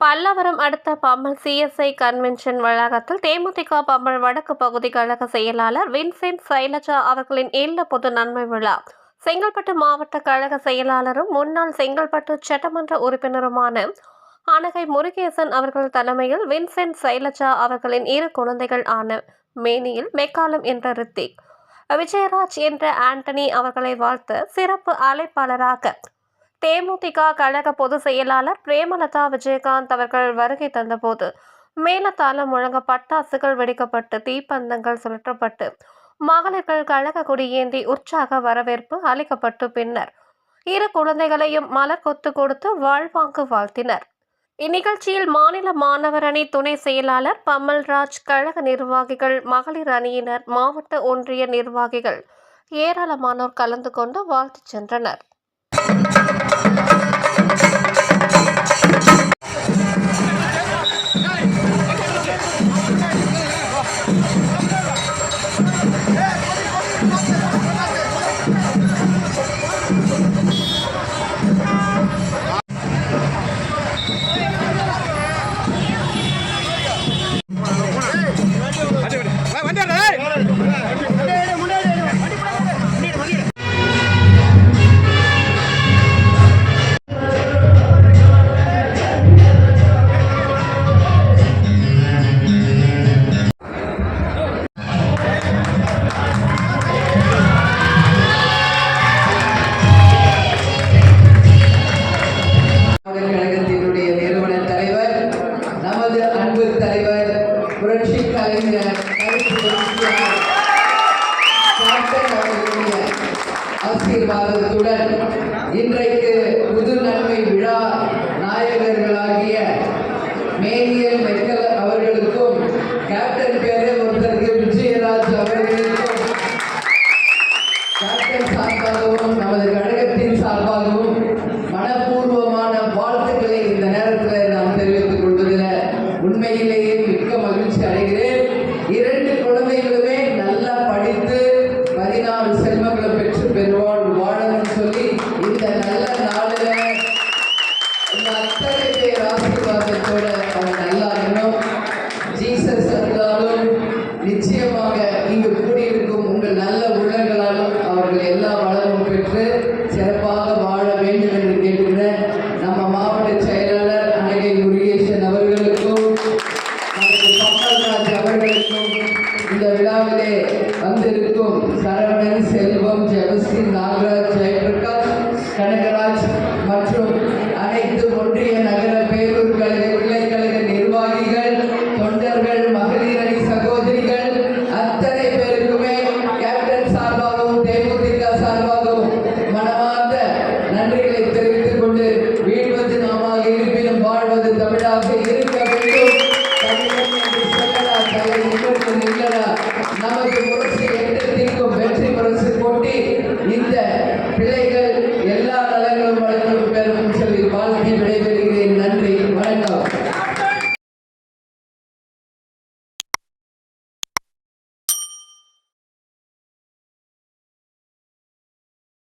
பல்லவரம் அடுத்த Pammal CSI convention வளாகத்தில் தேமுதிக பம்பல் வடக்கு பகுதி கழக செயலாளர் வின்சென்ட் சைலஜா அவர்களின் இல்ல பொது நன்மை விழா. செங்கல்பட்டு மாவட்ட கழக செயலாளரும் முன்னாள் செங்கல்பட்டு சட்டமன்ற உறுப்பினருமான அனகை முருகேசன் அவர்கள் தலைமையில் வின்சென்ட் சைலஜா அவர்களின் இரு குழந்தைகள் ஆன மேனியில் மெக்காலம் என்ற ரித்திக் விஜயராஜ் என்ற ஆண்டனி அவர்களை வாழ்த்த சிறப்பு அழைப்பாளராக தேமுதிக கழக பொதுச் செயலாளர் பிரேமலதா விஜயகாந்த் அவர்கள் வருகை தந்தபோது மேலத்தாளம் முழங்க பட்டாசுகள் வெடிக்கப்பட்டு தீப்பந்தங்கள் சுழற்றப்பட்டு மகளிர்கள் கழக கொடியேந்தி உற்சாக வரவேற்பு அளிக்கப்பட்டு பின்னர் இரு குழந்தைகளையும் மலர் கொத்து கொடுத்து வாழ்வாங்கு வாழ்த்தினர். இந்நிகழ்ச்சியில் மாநில மாணவர் அணி துணை செயலாளர் பம்மல்ராஜ் கழக நிர்வாகிகள் மகளிர் அணியினர் மாவட்ட ஒன்றிய நிர்வாகிகள் ஏராளமானோர் கலந்து கொண்டு வாழ்த்துச் சென்றனர். அன்பு தலைவர் புரட்சி கலைஞர் ஆசீர்வாதத்துடன் இன்றைக்கு புது நன்மை விழா நாயகர்களாகிய மேனியல் மெக்கல் அவர்களுக்கும் கேப்டன் பேரே ஒருத்தருக்கு விஜயராஜ் அவர்களுக்கும் கேப்டன் சார்பாகவும் நமது அத்தனை பேர் ஆசீர்வாதத்தோட அவங்க நல்லா இருக்கணும் ஜீசஸ் இருந்தாலும் நிச்சயமாக இங்கு கூடியிருக்கும் உங்கள் நல்ல உள்ளங்களாலும் அவர்கள் எல்லா வளமும் பெற்று சிறப்பாக வாழ வேண்டும் என்று கேட்கிறேன் நம்ம மாவட்ட செயலாளர் அனகை முருகேசன் அவர்களுக்கும் நமது பம்மல்ராஜ் அவர்களுக்கும் இந்த விழாவிலே வந்திருக்கும் சரவணன் செல்வம் ஜெபஸ்ரீ நாகராஜ் ஜெயபிரகாஷ் கனகராஜ்